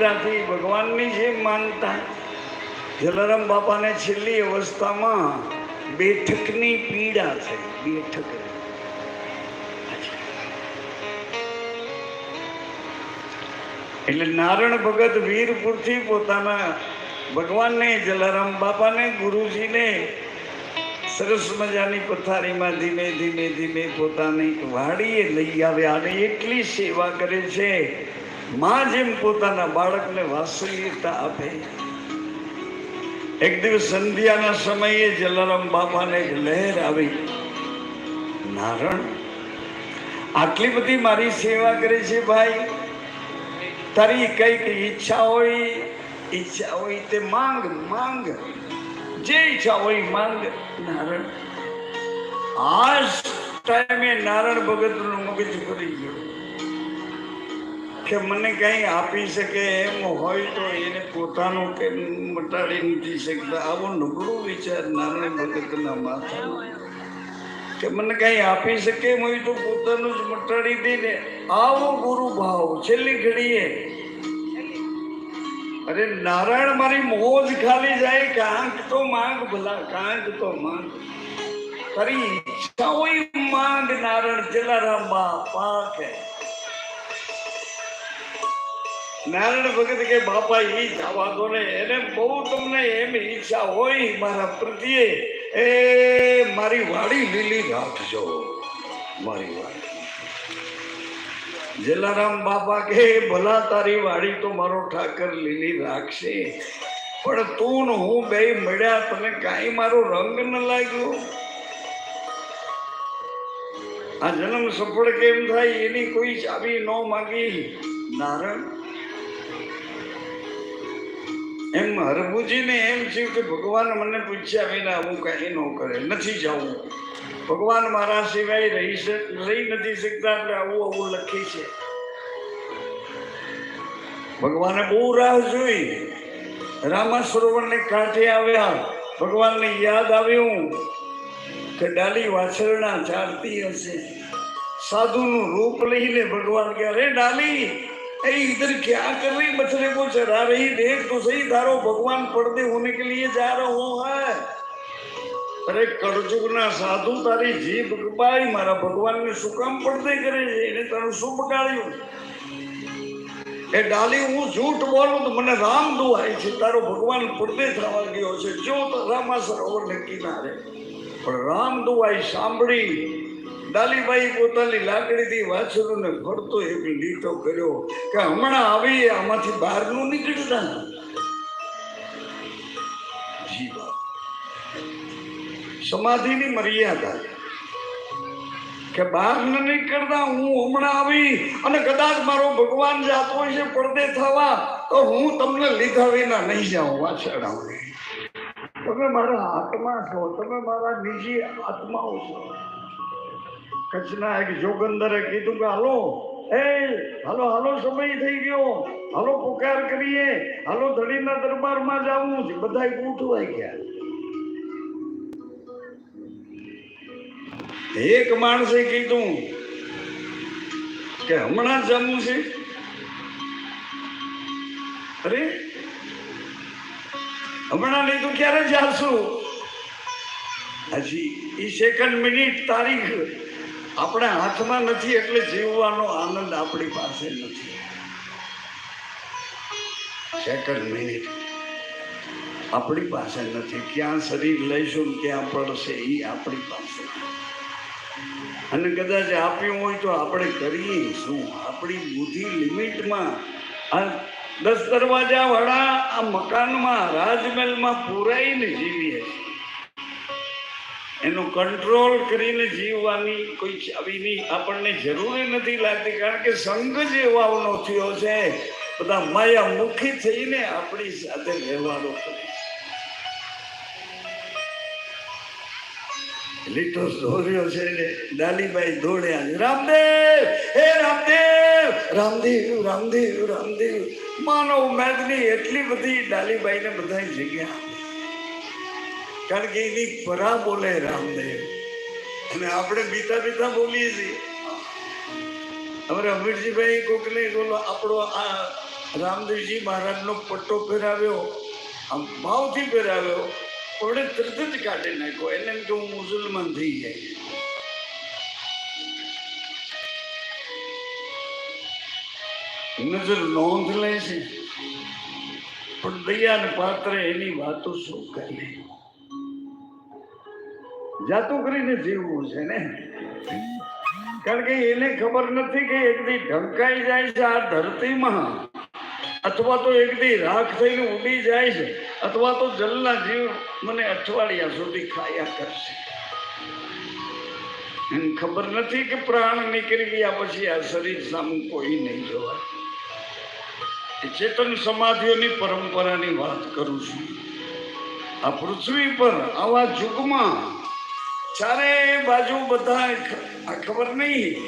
પ્રામાણિકતાથી ભગવાનની જે માનતા, જલારામ બાપાને છેલ્લી અવસ્થામાં બેઠકની પીડા થઈ, બેઠક એટલે નારાયણ ભગત વીરપુરથી પોતાના ભગવાનને, જલારામ બાપાને, ગુરુજીને સરસ મજાની પથારીમાં ધીમે ધીમે ધીમે પોતાની વાડીએ લઈ આવ્યા અને એટલી સેવા કરે છે માં જેમ પોતાના બાળકને વાત્સલ્યતા આપે. એક દિવસ સંધ્યાના સમયે જલારામ બાપાને એક લહેર આવી. નારણ, આટલી બધી મારી સેવા કરે છે ભાઈ. તારી કંઈક ઈચ્છા હોય ઈચ્છા હોય તે માંગ માંગ. જે ઈચ્છા હોય માંગ, નારણ. આ ટાઈમે નારણ ભગતનું મગજ ફરી ગયું. કે મને કંઈ આપી શકે એમ હોય તો એને પોતાનું કેમ મટાડી નથી શકતા. આવો નબળો વિચાર નારાયણ ભગતના માથામાં કે મને કંઈ આપી શકે એમ હોય તો પોતાનું જ મટાડી દઈને આવો ગુરુ ભાવ. છેલ્લી ઘડીએ. અરે નારાયણ મારી મોજ ખાલી જાય, કાંક તો માંગ ભલા, કાંક તો માંગ. તારી ઈચ્છા હોય માંગ નારાયણ. જલારામ બાપા કે નારાયણ ભગત કે, બાપા એ જવા દો ને. એને બહુ તમને એમ ઈચ્છા હોય મારા પ્રત્યે. એ મારી વાડી લીલી રાખજો મારી વાડી. જલારામ બાપા કે, ભલા તારી વાડી તો મારો ઠાકર લીલી રાખશે પણ તું ને હું બે મળ્યા, તને કાંઈ મારો રંગ ન લાગ્યો. આ જન્મ સફળ કેમ થાય એની કોઈ ચાવી ન માગી. નારણ એમ હરભુજીને એમ થયું કે ભગવાન મને પૂછ્યા વિના હું કઈ ન કરે, નથી જવું. ભગવાન મારા સિવાય રહી રહી નથી શકતા એટલે આવું આવું લખી છે. ભગવાને બહુ રાહ જોઈ. રામા સરોવરને કાંઠે આવ્યા. ભગવાનને યાદ આવ્યું કે ડાલી વાછરણા ચાલતી હશે. સાધુનું રૂપ લઈને ભગવાન ક્યારે ડાલી ए इधर क्या कर रही बछड़े को चरा रही देख तो सही तारो भगवान पर्दे होने के लिए जा रहा है અરે કળજુગના સાધુ તારી જીભ કપાઈ મારા ભગવાનને શું કામ પડદે કરે છે એને તારું શું બગાડ્યું એ ડાલી હું જૂઠ બોલું તો મને રામ દુહાય છે તારો ભગવાન પડદે થવા ગયો છે જો તો રામા સરોવર ને કિનારે પણ રામ દુહાઈ સાંભળી ડાલીબાઈ પોતાની લાકડીથી વાછરોને ફરતો એક લીટો કર્યો કે હમણાં આવી આમાંથી બહારનું નીકળતા જીવા સમાધિની મર્યાદા કે બહાર ન નીકળતા હું હમણાં આવી અને કદાચ મારો ભગવાન જાતો છે પડદે થવા, તો હું તમને લીધા વિના નહીં જાઉં વાછરડા તમે મારા આત્મા છો, તમે મારા નિજી આત્માઓ છો. કચ્છના એક જોગંદરે કીધું કે, હાલો, એ, હાલો હાલો સમય થઈ ગયો. હાલો પુકાર કરીએ. હાલો ધડીના દરબારમાં જવું છે બધા ઉઠવાઈ ગયા. એક માણસે કીધું કે, હમણાં જવું છે. અરે, હમણાં નહીં તો ક્યારે જાશું? હજી એ સેકન્ડ મિનિટ તારીખ આપણા હાથમાં નથી એટલે જીવવાનો આનંદ આપણી પાસે નથી. સેકન્ડ મિનિટ આપણી પાસે નથી. ક્યાં શરીર લઈશું ક્યાં પડશે એ આપણી પાસે. અને કદાચ આપ્યું હોય તો આપણે કરીએ શું? આપણી બુદ્ધિ લિમિટમાં આ દસ દરવાજા વાળા આ મકાનમાં, રાજમહેલમાં પુરાઈને જીવીએ છીએ. એનો કંટ્રોલ કરીને જીવવાની કોઈ ચાવીની આપણને જરૂરી નથી લાગતી, કારણ કે સંઘ જ એવાનો થયો છે. બધા માયા મુખી થઈને આપણી સાથે વ્યવહારો કરે લીટો ધોર્યો છે ને દાલીભાઈ દોડ્યા રામદેવ! હે રામદેવ! રામદેવ રામદેવ રામદેવ! માનવ મેદની એટલી બધી ડાલીબાઈને બધા જગ્યા. કારણ કે એની પરા બોલે રામદેવ. અને આપણે બીતા બીતા બોલીએ છીએ. અમારે અમીરજીભાઈ કોકને બોલો, આપણો આ રામદેવજી મહારાજનો પટ્ટો પહેરાવ્યો, આમ ભાવથી પહેરાવ્યો, પણ તરત જ કાઢી નાખ્યો. એને એમ કે હું મુસલમાન થઈ જાય. નજર નોંધ લે છે. પણ દયાને પાત્ર એની વાતો શું કરે? જાતું કરીને જીવવું છે ને? કારણ કે એને ખબર નથી કે એક દી ઢંકાઈ જાય છે આ ધરતીમાં, અથવા તો એક દી રાખ થઈને ઉડી જાય છે, અથવા તો જલના જીવ મને અઠવાડિયા સુધી ખાયા કરશે. એને ખબર નથી કે પ્રાણ નીકળી ગયા પછી આ શરીર સામે કોઈ નહીં જોવાય ચેતન સમાધિઓની પરંપરાની વાત કરું છું. આ પૃથ્વી પર આવા યુગમાં ચારે બાજુ બધા આ ખબર નહીં.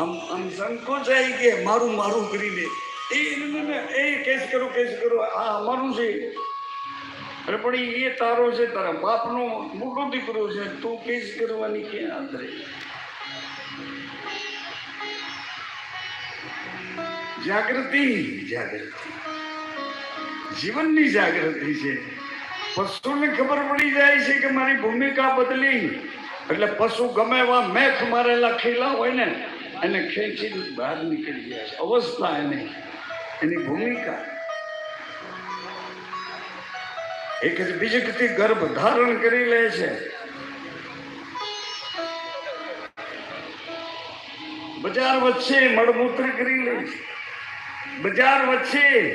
આમ આમ સંકોચાઈ કે મારું મારું કરીને. એ એ કેસ કરો કેસ કરો. આ અમારું છે. અરે, પણ એ તારો છે, તારા બાપનો મોટો દીકરો છે. તું કેસ કરવાની ક્યાં આંતરે જાગૃતિ જાગૃતિ. જીવનની જાગૃતિ છે. પશુને ખબર પડી જાય છે કે મારી ભૂમિકા બદલી. એટલે પશુ ગમે એવા મેખ મારેલા ખીલા હોય ને, એને ખેંચી બહાર નીકળી જાય છે. અવસ્થા એને. એની ભૂમિકા. એક જ બીજકથી ગર્ભ ધારણ કરી લે છે. બજાર વચ્ચે મળમૂત્ર કરી લે છે. બજાર વચ્ચે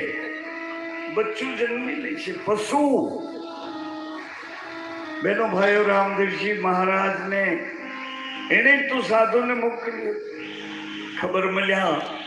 બચ્ચું જન્મી લે છે. પશુ બેનો ભાઈઓ રામદેવજી મહારાજને એને તો સાધુને મોકલ્યો. ખબર મળ્યા